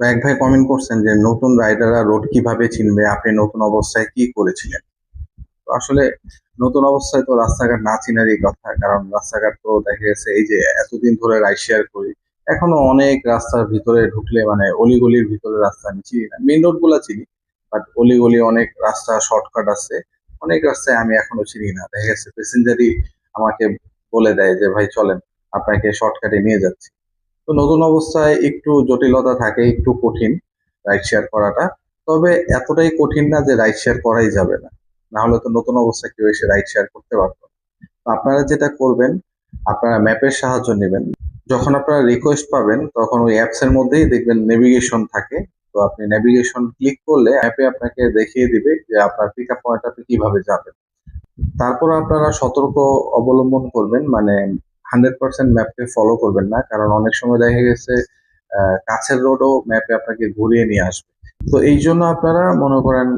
এক ভাই কমেন্ট করছেন যে, নতুন রাইডাররা রোড কীভাবে চিনবে? আপনি নতুন অবস্থায় কি করেছিলেন? তো আসলে নতুন অবস্থায় তো রাস্তাঘাট না চিনারই কথা, কারণ রাস্তাঘাট তো দেখা গেছে এই যে এতদিন ধরে রাইড শেয়ার করি, এখনও অনেক রাস্তার ভিতরে ঢুকলে মানে অলিগলির ভিতরে রাস্তা আমি চিনি না। মেন রোডগুলা চিনি বাট অলিগলি অনেক রাস্তা শর্টকাট আছে, অনেক রাস্তায় আমি এখনও চিনি না। দেখা গেছে প্যাসেঞ্জারই আমাকে বলে দেয় যে, ভাই চলেন, আপনাকে শর্টকাটে নিয়ে যাচ্ছি। তো নতুন অবস্থায় একটু জটিলতা থাকে, একটু কঠিন রাইড শেয়ার করাটা। তবে এতটাই কঠিন না যে রাইড শেয়ার করাই যাবে না। না হলে তো নতুন অবস্থায় কেউ এসে রাইড শেয়ার করতে পারতো আপনারা যেটা করবেন, আপনারা ম্যাপের সাহায্য নেবেন। যখন আপনারা রিকোয়েস্ট পাবেন, তখন ওই অ্যাপস এর মধ্যেই দেখবেন নেভিগেশন থাকে। তো আপনি নেভিগেশন ক্লিক করলে অ্যাপে আপনাকে দেখিয়ে দিবে যে আপনার পিক আপ পয়েন্ট আপনি কীভাবে যাবেন। তারপর আপনারা সতর্ক অবলম্বন করবেন মানে হান্ড্রেড পার্সেন্ট ম্যাপকে ফলো করবেন না, কারণ অনেক সময় দেখা গেছে কাছের রোডও ম্যাপে আপনাকে ঘুরিয়ে নিয়ে আসবে। তো এই জন্য আপনারা মনে করেন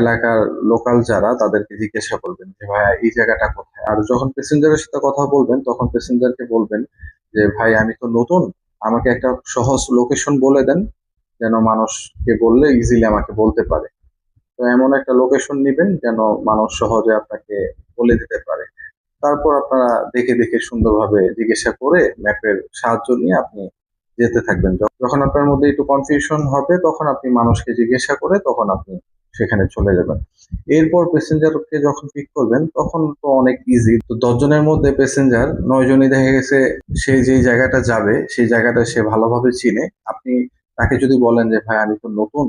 এলাকার লোকাল যারা, তাদেরকে জিজ্ঞাসা করবেন যে, ভাইয়া, এই জায়গাটা কোথায়? আর যখন প্যাসেঞ্জারের সাথে কথা বলবেন, তখন প্যাসেঞ্জারকে বলবেন যে, ভাই, আমি তো নতুন, আমাকে একটা সহজ লোকেশন বলে দেন, যেন মানুষকে বললে ইজিলি আমাকে বলতে পারে। তো এমন একটা লোকেশন নেবেন, যেন মানুষ সহজে আপনাকে বলে দিতে পারে। তারপর আপনারা দেখে দেখে সুন্দরভাবে জিজ্ঞাসা করে ম্যাপের সাহায্য নিয়ে আপনি যেতে থাকবেন। যখন আপনার মধ্যে একটু কনফিউশন হবে, তখন আপনি মানুষকে জিজ্ঞাসা করে তখন আপনি সেখানে চলে যাবেন। এরপর প্যাসেঞ্জারকে যখন পিক করবেন, তখন তো অনেক ইজি তো দশ জনের মধ্যে প্যাসেঞ্জার নয় জনই দেখা গেছে সে যেই জায়গাটা যাবে, সেই জায়গাটা সে ভালোভাবে চিনে। আপনি তাকে যদি বলেন যে, ভাই, আমি তো নতুন,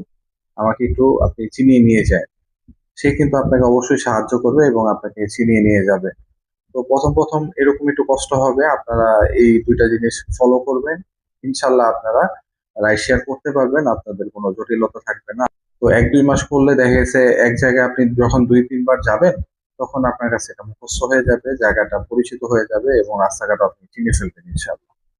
আমাকে একটু আপনি চিনিয়ে নিয়ে যায় সে কিন্তু আপনাকে অবশ্যই সাহায্য করবে এবং আপনাকে চিনিয়ে নিয়ে যাবে। তো প্রথম প্রথম এরকম একটু কষ্ট হবে, আপনারা এই দুইটা জিনিস ফলো করবেন। ইনশাল্লাহ আপনারা রাইড শেয়ার করতে পারবেন, আপনাদের কোনো জটিলতা থাকবে না। তো এক দুই মাস করলে দেখা গেছে এক জায়গায় আপনি যখন দুই তিনবার যাবেন, তখন আপনার কাছে এটা মুখস্থ হয়ে যাবে, জায়গাটা পরিচিত হয়ে যাবে এবং রাস্তাঘাট আপনি চিনে ফেলবেন ইনশাল্লাহ